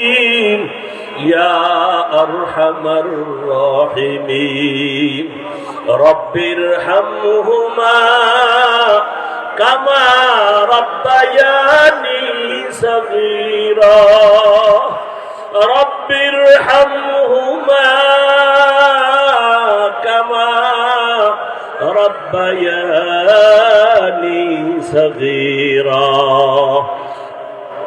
يا أرحم الراحمين. رب ارحمهما كما ربياني صغيرا. رب ارحمهما كما ربياني صغيرا.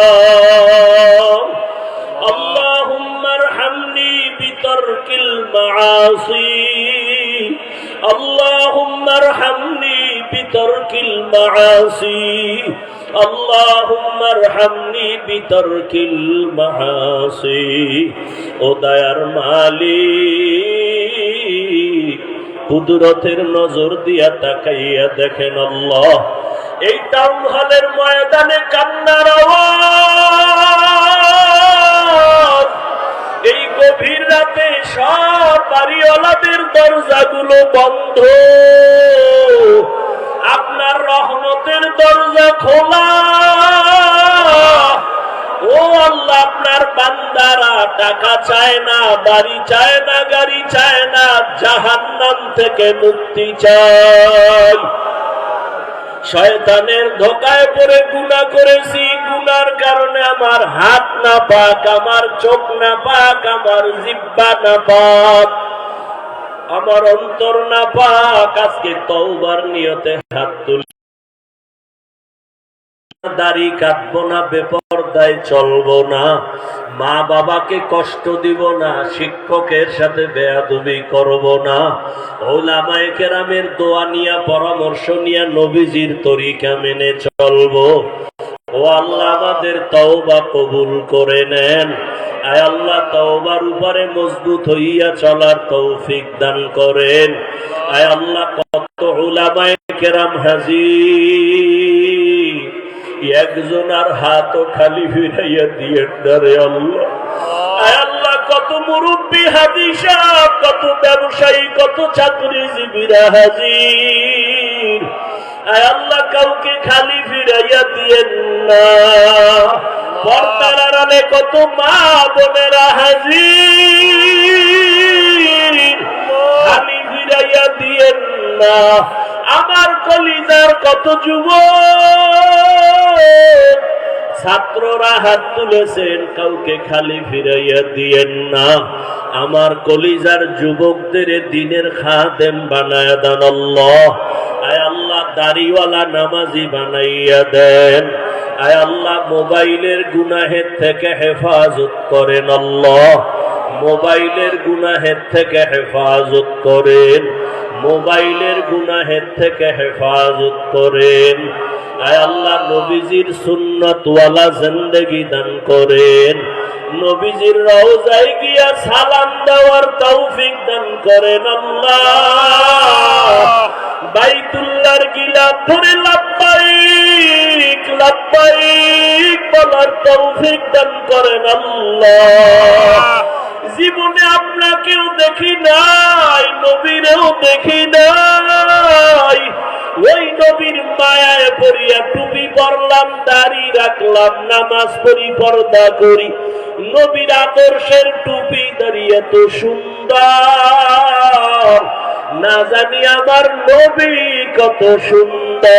الأسقام اللهم ارحمني بترك المعاصي اللهم ارحمني بترك المعاصي اللهم ارحمني بترك المعاصي ও দয়ার মালিক কুদরতের নজর দিয়া তাকাইয়া দেখেন আল্লাহ এই টাউন হলের ময়দানে কান্নার এই গভীর রাতে সব বাড়িওয়ালাদের দরজাগুলো বন্ধ। আপনার রহমতের দরজা খোলা। ও আল্লাহ, আপনার বান্দারা টাকা চায় না, বাড়ি চায় না, গাড়ি চায় না, জাহান্নাম থেকে মুক্তি চায় শয়তানের ধোকায় পড়ে গুণা করেছি। গুনার কারণে আমার হাত না পাক, আমার চোখ না পাক, আমার জিব্বা না পাক, আমার অন্তর না পাক। আজকে তওবার নিয়তে হাত তুলি। দাড়ি কাটবো না, বেপরদায় চলবো না। মা বাবাকে কষ্ট দিব না, শিক্ষকের সাথে বেয়াদবি করব না। ওলামায়ে কেরামের দোয়া নিয়া, পরামর্শ নিয়া, নবীজির তরিকা মেনে চলবো। ও আল্লাহ আমাদের তওবা কবুল করে নেন। আয় আল্লাহ, তওবার উপরে মজবুত হইয়া চলার তৌফিক দান করেন। আয় আল্লাহ, কত উলামায়ে কেরাম হাজির। একজন আর হাতও খালি ফিরাইয়া দিয়ে ডারে আল্লাহ। কত মুরব্বী হাদিসা, কত ব্যবসায়ী, কত চাকরিজীবীরা হাজির। আল্লাহ, কাউকে খালি ফিরাইয়া দিয়েন না। পর্দার আড়ালে কত মা বোনেরা হাজির। খালি ফিরাইয়া দিয়েন না। আমার কলিজার কত যুব ছাত্ররা হাত তুলেছেন, কাউকে খালি ফিরাইয়া দিয়েন না। আমার কলিজার যুবকদের দিনের খাদেম বানায় দেন আয় আল্লাহ, দাড়িওয়ালা নামাজি বানাইয়া দেন। আয় আল্লাহ, মোবাইলের গুনাহের থেকে হেফাজত করেন আল্লাহ। মোবাইলের গুনাহের থেকে হেফাজত করেন। মোবাইলের গুনাহের থেকে হেফাজত করেন। আয় আল্লাহ, নবীজির সুন্নতওয়ালা জিন্দেগি দান করেন। নবীজির রওজায় গিয়া সালাম দেওয়ার তৌফিক দান করেন আল্লাহ। বাইতুল্লাহর গিলাপ ধরে লাব্বাইক লাব্বাইক বলার তৌফিক দান করেন আল্লাহ। জীবনে আপনাকেও দেখি নাই, নবীরেও দেখি নাই। ওই নবীর মায়ায় পড়িয়া টুপি পরলাম, দাড়ি রাখলাম, নামাজ পড়ি, পর্দা করি। নবীর আদর্শের টুপি দাঁড়িয়ে তো সুন্দর। না জানি আমার নবী কত সুন্দর।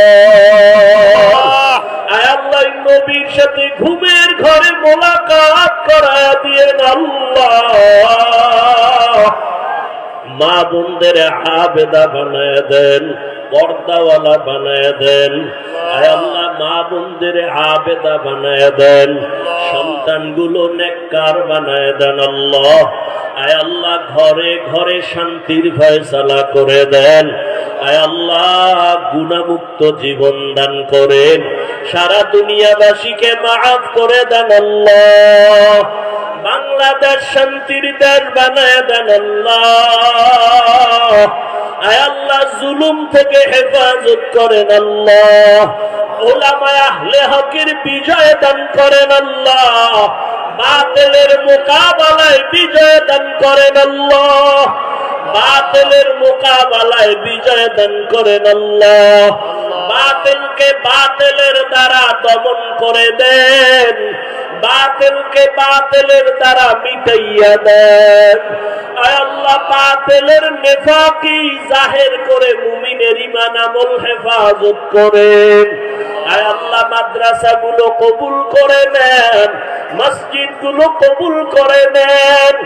আল্লাহ নবীর সাথে ঘুমের ঘরে মোলাকাত করা দিয়ে আল্লাহ। মা বোনদের আবেদা বানায় দেন, পর্দাওয়ালা বানায় দেন। আল্লাহ মা বোনদের আবেদা বানায় দেন। সন্তানগুলো নেককার বানায় দেন আল্লাহ। আয় আল্লাহ, ঘরে ঘরে শান্তির ফয়সালা করে দেন। আয় আল্লাহ, গুণামুক্ত জীবন দান করেন। সারা দুনিয়াবাসীকে মাফ করে দেন আল্লাহ। বাংলাদেশ শান্তির দেশ বানায় দেন আয় আল্লাহ, জুলুম থেকে হেফাজত করেন আল্লাহ। ওলামায় বিজয় দান করেন আল্লাহ। মোকাবেলায় বিজয় দান করেন বিজয় দান বাতিলকে বাতিলের দ্বারা দমন করে দেন। বাতিলকে বাতিলের দ্বারা মিটাইয়া দেন। আল্লাহ, বাতিলের নেফাকি জাহের করে মুমিনের ইমান আমল হেফাজত করেন। আয় আল্লাহ মাদ্রাসা গুলো কবুল করে নেন। মসজিদগুলো কবুল করে নেন।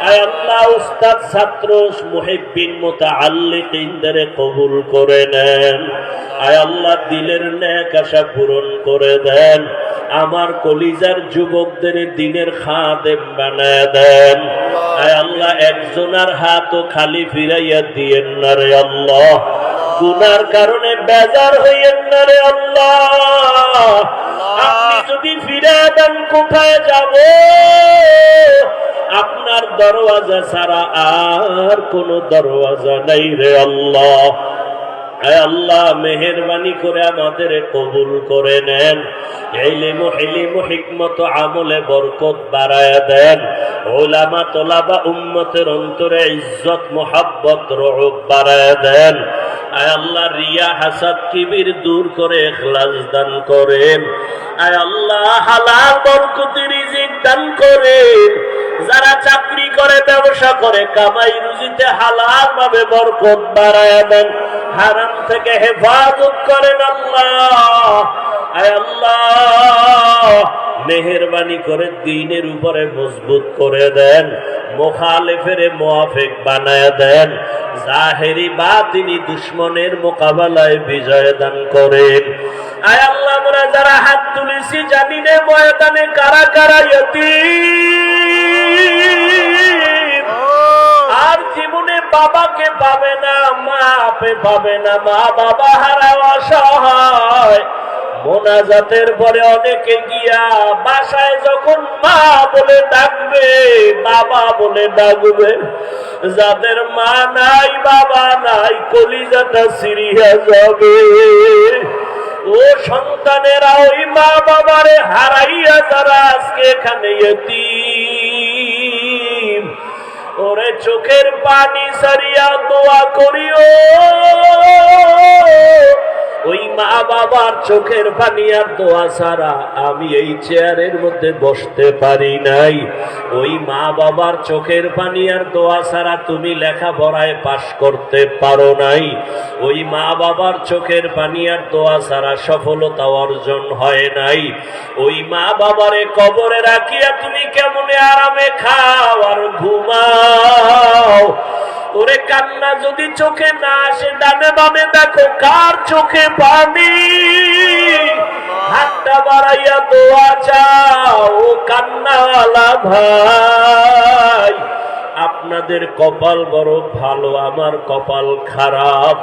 আল্লাহ, উস্তাদ, ছাত্র, মুহিব্বিন, মুতাআল্লিকিনদের কবুল করে নেন। আয় আল্লাহ, দিলের ন্যাক আশা পূরণ করে দেন। আমার কলিজার যুবকদের দিনের খাদেম বানায় দেন। আয় আল্লাহ, একজনের হাতও খালি ফিরাইয়া দিয়েন না রে আল্লাহ। গুনার কারণে বেজার হইয়েন না রে আল্লাহ। যদি ফিরে দেন, কোথায় যাব? আপনার দরওয়াজা ছাড়া আর কোন দরওয়াজা নাই রে আল্লাহ। আল্লাহ, মেহরবানি করে আমাদের কবুল করে নেন। এলিম হিলিম হিকমত, আমলে বরকত বাড়ায় দেন। ওলামা, তোলাবা, উম্মতের অন্তরে ইজ্জত, মোহাব্বত রোগ বাড়ায় দেন। আয় আল্লাহ, রিয়া হাসাদ কিবির দূর করে এখলাস দান করেন আয় আল্লাহ, হালাল বরকতি রিজিক দান করেন যারা চাকরি করে, ব্যবসা করে, কামাই রুজিতে হালাল ভাবে বরকত বাড়ায় দেন। হারাম থেকে হেফাজত করেন আল্লাহ। আয় আল্লাহ মেহরবানি করে দিনের উপরে মজবুত করে দেন, মোখালেফের মোয়াফেক বানায় দেন, জাহেরি বা তিনি দুশ্মনের মোকাবেলায় বিজয় দান করেন। আয় আল্লাহ, আমরা যারা হাত তুলেছি জানি নে ময়দানে কারা কারা ইয়তীম আর জীবনে বাবাকে পাবে না মা আপে পাবে না মা বাবা হারা অসহায় মোনাজাতের পরে অনেকে গিয়া বাসায় যখন মা বলে ডাকবে, বাবা বলে ডাকবে, যাদের মা নাই, বাবা নাই, কলিজাটা সিরিয়া যাবে। ও সন্তানেরা ওই মা বাবারে হারাইয়া যারা আজকে এখানে ওরে চোখের পানি সারিয়া দোয়া করিও। ওই মা বাবার চোখের পানি আর দোয়া ছাড়া আমি এই চেয়ারের মধ্যে বসতে পারি নাই। ওই মা বাবার চোখের পানি আর দোয়া ছাড়া তুমি লেখাপড়ায় পাশ করতে পারো নাই। ওই মা বাবার চোখের পানি আর দোয়া ছাড়া সফলতা অর্জন হয় নাই। ওই মা বাবারে কবরে রাখিয়া তুমি কেমনে আরামে খাও আর ঘুমাও? ওরে কান্না যদি চোখে না আসে, ডানে বামে দেখো কার চোখে পানি। হাতটা বাড়াইয়া দোয়া ও কান্না ভাই। আপনাদের কপাল বড় ভালো, আমার কপাল খারাপ।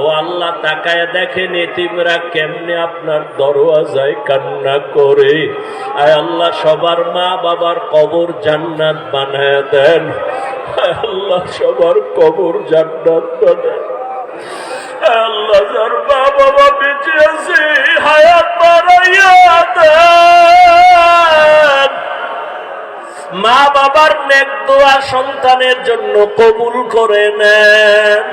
ও আল্লাহ তাকায় দেখেন, এতিমরা কেমনে আপনার দরওয়াজায় কান্না করে। আয় আল্লাহ, সবার মা বাবার কবর জান্নাত বানায় দেন। আল্লাহ, সবার কবর জান্নাত বানায় আল্লাহ, যার মা বাবা বেঁচে আছে, হায়াত বাড়াইয়া দেন। মা বাবার নেক দোয়া সন্তানের জন্য কবুল করে নেন।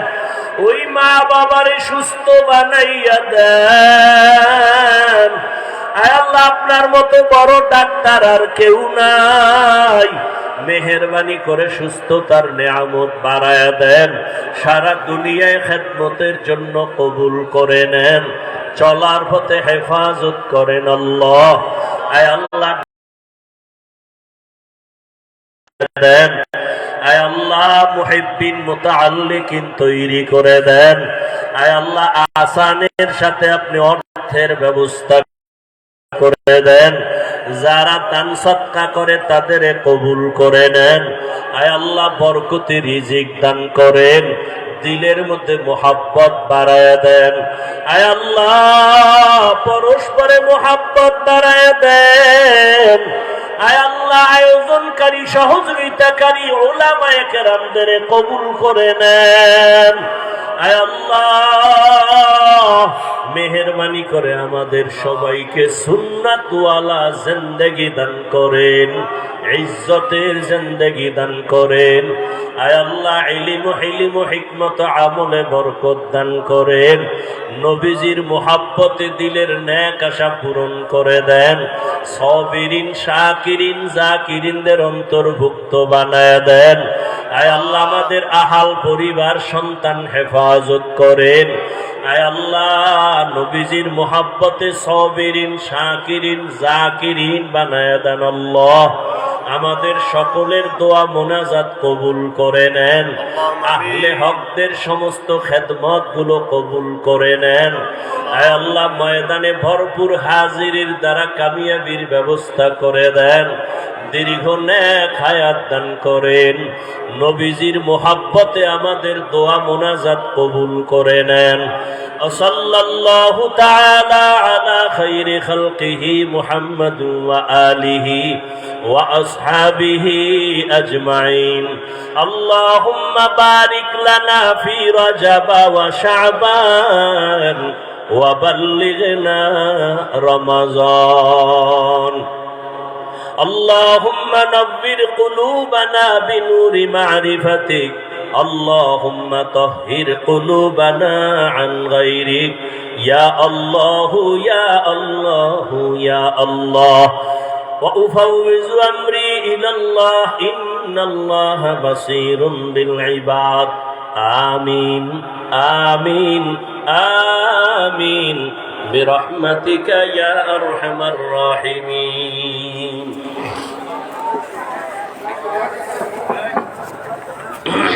ওই মা বাবারে সুস্থ বানাইয়া দেন। আল্লাহ, আপনার মতো বড় ডাক্তার আর কেউ নাই। মেহরবানি করে সুস্থতার নেয়ামত বাড়ায় দেন। সারা দুনিয়ায় খেদমতের জন্য কবুল করে নেন। চলার পথে হেফাজত করেন আল্লাহ। আয় আল্লাহ দেন। আয় আল্লাহ তৈরি করে দেন। আয় আল্লাহ, আসানের সাথে আপনি অর্থের ব্যবস্থা করে দেন। যারা দান সৎকা করে তাদের কবুল করে নেন। আয় আল্লাহ, বরকতি রিজিক দান করেন। দিলের মধ্যে মোহাব্বত বাড়ায় দেন। আয় আল্লাহ, পরস্পরে মোহাব্বত বাড়ায় দেন। আয় আয়োজনকারী সহযোগিতাকারী ওলামায়ে কেরামদের কবুল করে নেন। আয় মেহরবানি করে আমাদের সবাইকে সুন্নাতওয়ালা জিন্দেগি দান করেন, ইজ্জতের জিন্দেগি দান করেন, আয় আল্লাহ ইলিম হিলিম হিকমত আমলে বরকত দান করেন, নবীজির মোহাব্বতে দিলের ন্যাক আশা পূরণ করে দেন, সবিরিন, শাকিরিন, জাকিরিনদের অন্তর্ভুক্ত বানায় দেন। আয় আল্লাহ আমাদের আহাল পরিবার, সন্তান হেফাজত করেন। আল্লাহ নবীজির মোহাব্বতে সবিরিন জাকিরিন আল্লাহ। আমাদের সকলের দোয়া মোনাজাত কবুল করে নেন। আহলে হকদের সমস্ত খেদমতগুলো কবুল করে নেন। আল্লাহ, ময়দানে ভরপুর হাজিরির দ্বারা কামিয়াবির ব্যবস্থা করে দেন। দীর্ঘ হায়াত দান করেন। নবীজির মোহাব্বতে আমাদের দোয়া মোনাজাত কবুল করে নেন। وصلى الله تعالى على خير خلقه محمد وآله وأصحابه أجمعين اللهم بارك لنا في رجب وشعبان وبلغنا رمضان اللهم نور قلوبنا بنور معرفتك اللهم طهر قلوبنا عن غيرك يا الله يا الله يا الله وأفوز أمري إلى الله إن الله بصير بالعباد آمين آمين آمين برحمتك يا أرحم الراحمين